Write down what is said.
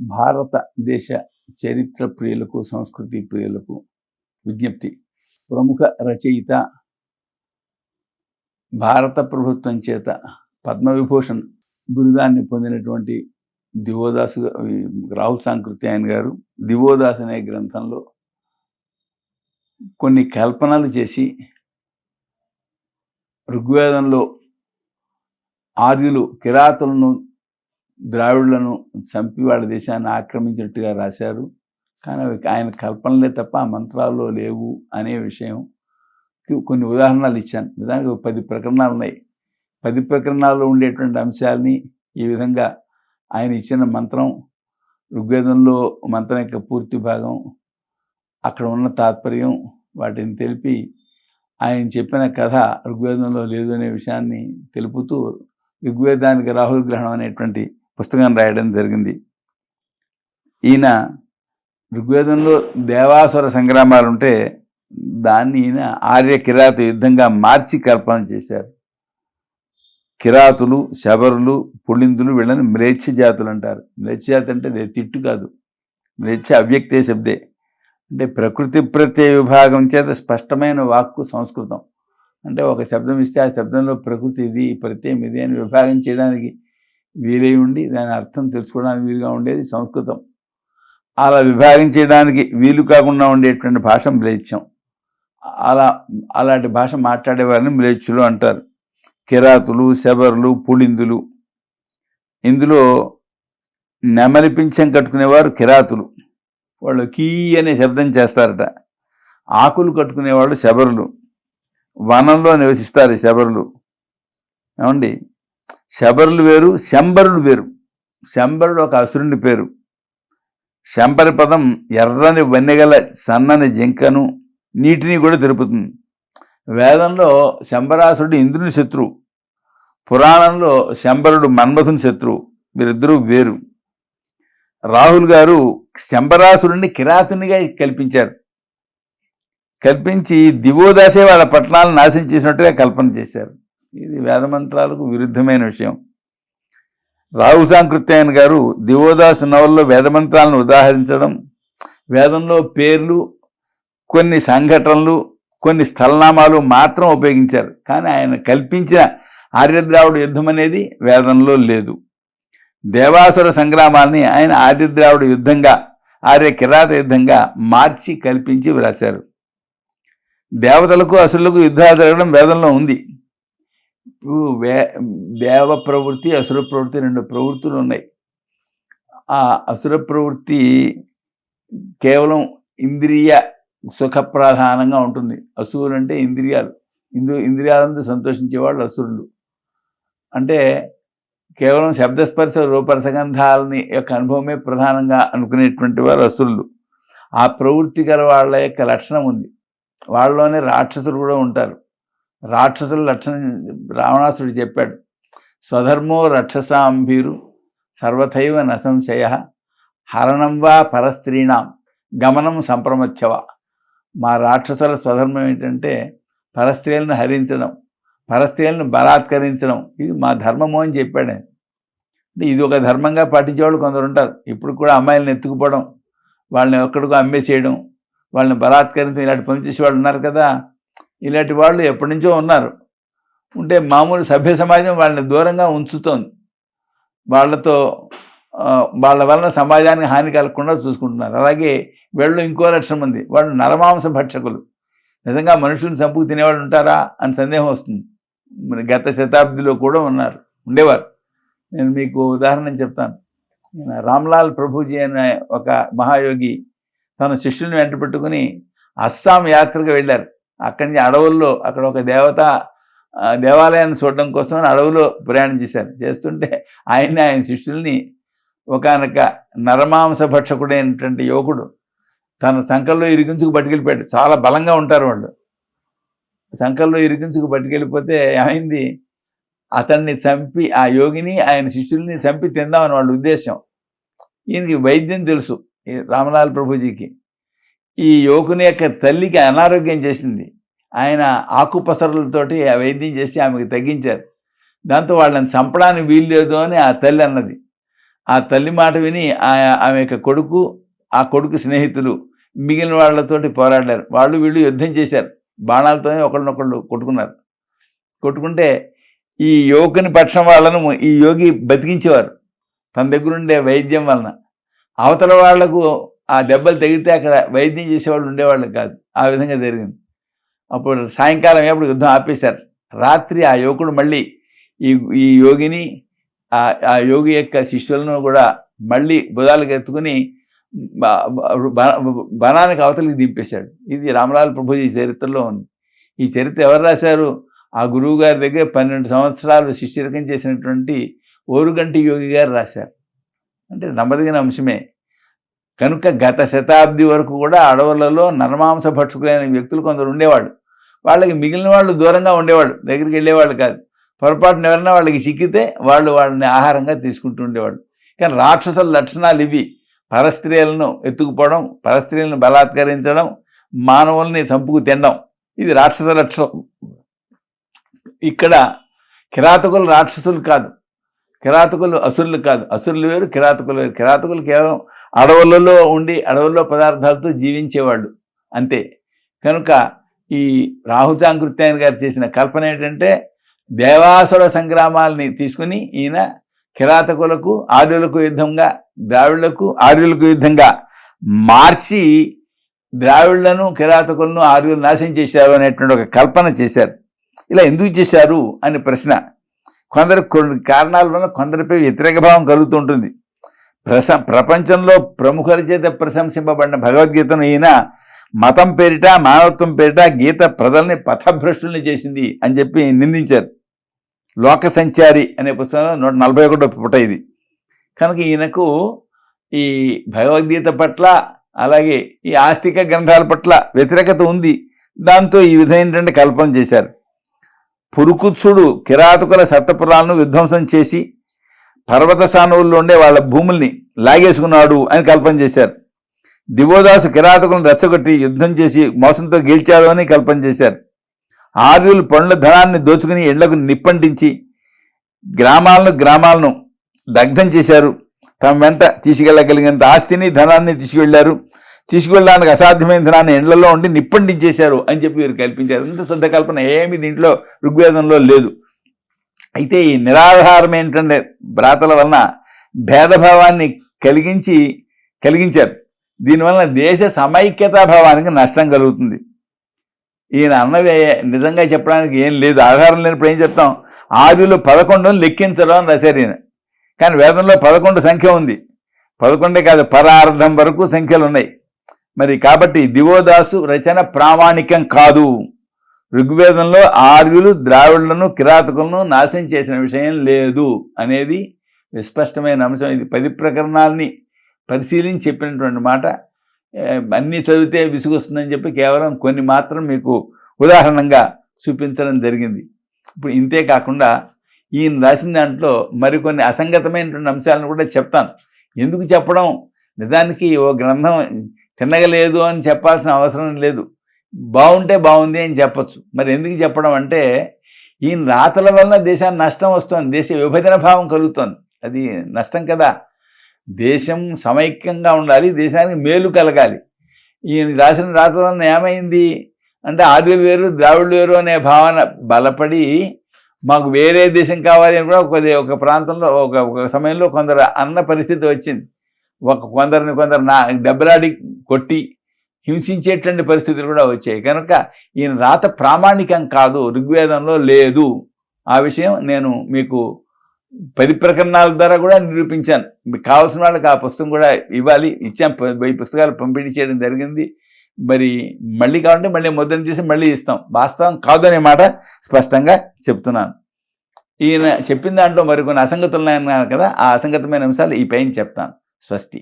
భారతదేశ చరిత్ర ప్రియులకు సంస్కృతి ప్రియులకు విజ్ఞప్తి. ప్రముఖ రచయిత భారత ప్రభుత్వం చేత పద్మవిభూషణ్ బిరుదాన్ని పొందినటువంటి దివోదాసు రాహుల్ సాంకృతి ఆయన గారు దివోదాస్ అనే గ్రంథంలో కొన్ని కల్పనలు చేసి ఋగ్వేదంలో ఆర్యులు కిరాతులను ద్రావిడులను చంపి వాళ్ళ దేశాన్ని ఆక్రమించినట్టుగా రాశారు. కానీ అవి ఆయన కల్పనలే తప్ప ఆ మంత్రాల్లో లేవు అనే విషయం కొన్ని ఉదాహరణలు ఇచ్చాను. నిజానికి పది ప్రకరణాలు ఉన్నాయి. పది ప్రకరణాల్లో ఉండేటువంటి అంశాలని ఈ విధంగా ఆయన ఇచ్చిన మంత్రం ఋగ్వేదంలో మంత్రం యొక్క పూర్తి భాగం అక్కడ ఉన్న తాత్పర్యం వాటిని తెలిపి ఆయన చెప్పిన కథ ఋగ్వేదంలో లేదు అనే విషయాన్ని తెలుపుతూ ఋగ్వేదానికి రాహుల్ గ్రహణం అనేటువంటి పుస్తకం రాయడం జరిగింది. ఈయన ఋగ్వేదంలో దేవాసుర సంగ్రామాలు ఉంటే దాన్ని ఈయన ఆర్య కిరాత యుద్ధంగా మార్చి కల్పన చేశారు. కిరాతులు శబరులు పుళిందులు వీళ్ళని మ్లేచ్ఛ జాతులు అంటారు. మ్లేచ్ఛ జాతి అంటే అది తిట్టు కాదు. మ్లేచ్ఛ అవ్యక్తే శబ్దే. అంటే ప్రకృతి ప్రత్యయ విభాగం చేత స్పష్టమైన వాక్కు సంస్కృతం. అంటే ఒక శబ్దం ఇస్తే ఆ శబ్దంలో ప్రకృతి ఇది ప్రత్యయం ఇది అని విభాగం చేయడానికి వీలై ఉండి దాని అర్థం తెలుసుకోవడానికి వీలుగా ఉండేది సంస్కృతం. అలా విభాగించడానికి వీలు కాకుండా ఉండేటువంటి భాష మ్లేచ్ఛం. అలా అలాంటి భాష మాట్లాడేవారిని మ్లేచ్చులు అంటారు. కిరాతులు శబరులు పుళిందులు. ఇందులో నెమలి పింఛం కట్టుకునేవారు కిరాతులు. వాళ్ళు కీ అనే శబ్దం చేస్తారట. ఆకులు కట్టుకునేవాళ్ళు శబరులు. వనంలో నివసిస్తారు శబరులు. ఏమండి? శబరులు వేరు శంబరుడు వేరు. శంబరుడు ఒక అసురుని పేరు. శంబరి పదం ఎర్రని వన్నెగల సన్నని జింకను నీటిని కూడా తెలుపుతుంది. వేదంలో శంబరాసురుడు ఇంద్రుని శత్రువు. పురాణంలో శంబరుడు మన్మథుని శత్రువు. వీరిద్దరూ వేరు. రాహుల్ గారు శంబరాసురుడిని కిరాతునిగా కల్పించారు. కల్పించి దివోదాసే వాళ్ళ పట్టణాలను నాశనం చేసినట్టుగా కల్పన చేశారు. ఇది వేదమంత్రాలకు విరుద్ధమైన విషయం. రాహు సాంకృత్యాయన్ గారు దివోదాసు నవల్లో వేదమంత్రాలను ఉదాహరించడం వేదంలో పేర్లు కొన్ని సంఘటనలు కొన్ని స్థలనామాలు మాత్రం ఉపయోగించారు. కానీ ఆయన కల్పించిన ఆర్యద్రావుడు యుద్ధం అనేది వేదంలో లేదు. దేవాసుర సంగ్రామాల్ని ఆయన ఆర్యద్రావుడు యుద్ధంగా ఆర్య కిరాత యుద్ధంగా మార్చి కల్పించి వ్రాశారు. దేవతలకు అసురులకు యుద్ధాలు జరగడం వేదంలో ఉంది. వే దేవ ప్రవృత్తి అసుర ప్రవృత్తి రెండు ప్రవృత్తులు ఉన్నాయి. ఆ అసుర ప్రవృత్తి కేవలం ఇంద్రియ సుఖ ప్రధానంగా ఉంటుంది. అసురులు అంటే ఇంద్రియాలు. ఇందు ఇంద్రియాలంతా సంతోషించేవాళ్ళు అసురులు. అంటే కేవలం శబ్దస్పర్శ రూపరసగంధాలని యొక్క అనుభవమే ప్రధానంగా అనుకునేటువంటి వారు అసురులు. ఆ ప్రవృత్తి గల వాళ్ళ యొక్క లక్షణం ఉంది. వాళ్ళలోనే రాక్షసులు కూడా ఉంటారు. రాక్షసుల లక్షణం రావణాసుడు చెప్పాడు స్వధర్మో రక్షసాంభీరు సర్వథైవ నసంశయ హరణం వా పరస్త్రీణాం గమనం సంప్రమత్యవ. మా రాక్షసుల స్వధర్మం ఏంటంటే పరస్త్రీలను హరించడం పరస్త్రీలను బలాత్కరించడం ఇది మా ధర్మము అని చెప్పాడు అంటే ఇది ఒక ధర్మంగా పాటించేవాళ్ళు కొందరు ఉంటారు. ఇప్పుడు కూడా అమ్మాయిలను ఎత్తుకుపోవడం వాళ్ళని ఒక్కడికో అమ్మేసేయడం వాళ్ళని బలాత్కరించడం ఇలాంటి పని ఉన్నారు కదా. ఇలాంటి వాళ్ళు ఎప్పటి నుంచో ఉన్నారు. ఉంటే మామూలు సభ్య సమాజం వాళ్ళని దూరంగా ఉంచుతోంది. వాళ్ళతో వాళ్ళ వలన సమాజానికి హాని కలగకుండా చూసుకుంటున్నారు. అలాగే వీళ్ళు ఇంకో లక్షణం ఉంది. వాళ్ళు నరమాంస భక్షకులు. నిజంగా మనుషులను చంపుకు తినేవాళ్ళు ఉంటారా అని సందేహం వస్తుంది. మరి గత శతాబ్దిలో కూడా ఉన్నారు. ఉండేవారు. నేను మీకు ఉదాహరణ చెప్తాను. రామ్లాల్ ప్రభుజీ అనే ఒక మహాయోగి తన శిష్యుని వెంట పెట్టుకుని అస్సాం యాత్రకు వెళ్ళారు. అక్కడి నుంచి అడవుల్లో అక్కడ ఒక దేవత దేవాలయాన్ని చూడడం కోసం అడవులో ప్రయాణం చేశారు. చేస్తుంటే ఆయన్ని ఆయన శిష్యుల్ని ఒకనొక నరమాంస భక్షకుడైనటువంటి యువకుడు తన సంకల్లో ఇరిగించుకు పట్టుకెళ్ళిపోయాడు చాలా బలంగా ఉంటారు వాళ్ళు. సంకల్లో ఇరిగించుకు పట్టుకెళ్ళిపోతే ఏమైంది? అతన్ని చంపి ఆ యోగిని ఆయన శిష్యుల్ని చంపి తిందామని వాళ్ళ ఉద్దేశం. ఈయనకి వైద్యం తెలుసు ఈ రామలాల్ ప్రభుజీకి. ఈ యువకుని యొక్క తల్లికి అనారోగ్యం చేసింది. ఆయన ఆకుపసరులతోటి ఆ వైద్యం చేసి ఆమెకు తగ్గించారు. దాంతో వాళ్ళని చంపడానికి వీలు లేదు అని ఆ తల్లి అన్నది. ఆ తల్లి మాట విని ఆమె యొక్క కొడుకు ఆ కొడుకు స్నేహితులు మిగిలిన వాళ్ళతోటి పోరాడారు. వాళ్ళు వీళ్ళు యుద్ధం చేశారు. బాణాలతోనే ఒకళ్ళనొకళ్ళు కొట్టుకున్నారు. కొట్టుకుంటే ఈ యువకుని పక్షం వాళ్ళను ఈ యోగి బతికించేవారు. తన దగ్గరుండే వైద్యం వలన. అవతల వాళ్ళకు ఆ దెబ్బలు తగిలితే అక్కడ వైద్యం చేసేవాళ్ళు ఉండేవాళ్ళు కాదు. ఆ విధంగా జరిగింది. అప్పుడు సాయంకాలం ఎప్పుడు యుద్ధం ఆపేశారు. రాత్రి ఆ యువకుడు మళ్ళీ ఈ ఈ యోగిని ఆ ఆ యోగి యొక్క శిష్యులను కూడా మళ్ళీ బుధాలకు ఎత్తుకుని బనానికి అవతలికి దింపేశాడు. ఇది రామలాల్ ప్రభుజీ చరిత్రలో ఉంది. ఈ చరిత్ర ఎవరు రాశారు? ఆ గురువు గారి దగ్గర పన్నెండు సంవత్సరాలు శిష్యరకం చేసినటువంటి ఓరుగంటి యోగి గారు రాశారు. అంటే నమ్మదగిన అంశమే. కనుక గత శతాబ్ది వరకు కూడా అడవులలో నరమాంస భక్షకులైన వ్యక్తులు కొందరు ఉండేవాళ్ళు. వాళ్ళకి మిగిలిన వాళ్ళు దూరంగా ఉండేవాళ్ళు దగ్గరికి వెళ్ళేవాళ్ళు కాదు. పొరపాటున ఎవరైనా వాళ్ళకి చిక్కితే వాళ్ళు వాళ్ళని ఆహారంగా తీసుకుంటూ ఉండేవాళ్ళు. కానీ రాక్షసుల లక్షణాలు ఇవి. పరస్త్రీలను ఎత్తుకుపోవడం పరస్త్రీలను బలాత్కరించడం మానవుల్ని చంపుకు తినడం. ఇది రాక్షస లక్షణం. ఇక్కడ కిరాతకులు రాక్షసులు కాదు. కిరాతకులు అసురులు కాదు. అసురులు వేరు కిరాతకులు వేరు. కిరాతకులు కేవలం అడవులలో ఉండి అడవుల్లో పదార్థాలతో జీవించేవాళ్ళు. అంతే. కనుక ఈ రాహుచాంకృత్యాయన గారు చేసిన కల్పన ఏంటంటే దేవాసుర సంగ్రామాలని తీసుకుని ఈయన కిరాతకులకు ఆర్యులకు యుద్ధంగా ద్రావిడులకు ఆర్యులకు యుద్ధంగా మార్చి ద్రావిడులను కిరాతకులను ఆర్యులు నాశనం చేశారు అనేటువంటి ఒక కల్పన చేశారు. ఇలా ఎందుకు చేశారు? అనే ప్రశ్న. కొందరు కొన్ని కారణాల వల్ల కొందరిపై వ్యతిరేక భావం కలుగుతుంటుంది ప్రశ ప్రపంచంలో ప్రముఖుల చేత ప్రశంసింపబడిన భగవద్గీతను ఈయన మతం పేరిట మానవత్వం పేరిట గీత ప్రజల్ని పథభ్రష్టుల్ని చేసింది అని చెప్పి నిందించారు. లోక సంచారి అనే పుస్తకంలో నూట నలభై ఒకటో పుట ఇది. కనుక ఈయనకు ఈ భగవద్గీత పట్ల అలాగే ఈ ఆస్తిక గ్రంథాల పట్ల వ్యతిరేకత ఉంది. దాంతో ఈ విధమైనటువంటి కల్పన చేశారు. పురుకుత్సుడు కిరాతకుల సత్తపురాలను విధ్వంసం చేసి పర్వత స్థానంలో ఉండే వాళ్ళ భూముల్ని లాగేసుకున్నాడు అని కల్పన చేశారు. దివోదాసు కిరాతకులను రెచ్చగొట్టి యుద్ధం చేసి మోసంతో గెలిచాడు అని కల్పన చేశారు. ఆర్యులు పండ్ల ధనాన్ని దోచుకుని ఇళ్ళకు నిప్పంటించి గ్రామాలను గ్రామాలను దగ్ధం చేశారు. తమ వెంట తీసుకెళ్ళగలిగినంత ఆస్తిని ధనాన్ని తీసుకువెళ్ళారు తీసుకువెళ్ళడానికి అసాధ్యమైన ధనాన్ని ఎండ్లలో ఉండి నిప్పంటించేశారు అని చెప్పి వీరు కల్పించారు. ఇంత శుద్ధ కల్పన ఏమి దీంట్లో ఋగ్వేదంలో లేదు. అయితే ఈ నిరాధారం ఏంటంటే భ్రాతల వలన భేదభావాన్ని కలిగించి కలిగించారు. దీనివలన దేశ సమైక్యతా భావానికి నష్టం కలుగుతుంది. ఈయన అన్నవి నిజంగా చెప్పడానికి ఏం లేదు. ఆధారం లేనప్పుడు ఏం చెప్తాం? ఆదిలో పదకొండును లెక్కించడం అని రాశారు ఈయన. కానీ వేదంలో పదకొండు సంఖ్య ఉంది. పదకొండే కాదు పరార్థం వరకు సంఖ్యలు ఉన్నాయి. మరి కాబట్టి దివోదాసు రచన ప్రామాణికం కాదు. ఋగ్వేదంలో ఆర్యులు ద్రావిడులను కిరాతకులను నాశనం చేసిన విషయం లేదు అనేది విస్పష్టమైన అంశం. ఇది పది ప్రకరణాలని పరిశీలించి చెప్పినటువంటి మాట. అన్నీ చదివితే విసుగొస్తుందని చెప్పి కేవలం కొన్ని మాత్రం మీకు ఉదాహరణంగా చూపించడం జరిగింది. ఇప్పుడు ఇంతే కాకుండా ఈయన రాసిన దాంట్లో మరికొన్ని అసంగతమైనటువంటి అంశాలను కూడా చెప్తాను. ఎందుకు చెప్పడం? నిజానికి ఓ గ్రంథం తినగలేదు అని చెప్పాల్సిన అవసరం లేదు. బాగుంటే బాగుంది అని చెప్పొచ్చు. మరి ఎందుకు చెప్పడం అంటే ఈయన రాతల వలన దేశానికి నష్టం వస్తుంది. దేశ విభజన భావం కలుగుతుంది. అది నష్టం కదా. దేశం సమైక్యంగా ఉండాలి దేశానికి మేలు కలగాలి. ఈయన రాసిన రాతల వలన ఏమైంది అంటే ఆర్యులు వేరు ద్రావిడులు వేరు అనే భావన బలపడి మాకు వేరే దేశం కావాలి అని కూడా ఒక ఒక ప్రాంతంలో ఒక ఒక సమయంలో కొందరు అన్న పరిస్థితి వచ్చింది. ఒక కొందరిని కొందరు నా డబ్బలాడి కొట్టి హింసించేటువంటి పరిస్థితులు కూడా వచ్చాయి. కనుక ఈయన రాత ప్రామాణికం కాదు ఋగ్వేదంలో లేదు. ఆ విషయం నేను మీకు పది ప్రకరణాల ద్వారా కూడా నిరూపించాను. మీకు కావాల్సిన వాళ్ళకి ఆ పుస్తకం కూడా ఇవ్వాలి. ఇచ్చాం. ప- పుస్తకాలు పంపిణీ చేయడం జరిగింది. మరి మళ్ళీ కావాలంటే మళ్ళీ ముద్రణ చేసి మళ్ళీ ఇస్తాం. వాస్తవం కాదు అనే మాట స్పష్టంగా చెప్తున్నాను. ఈయన చెప్పిన దాంట్లో మరికొన్ని అసంగతులు ఉన్నాయి అన్నారు కదా ఆ అసంగతమైన అంశాలు ఈ పైన చెప్తాను. స్వస్తి.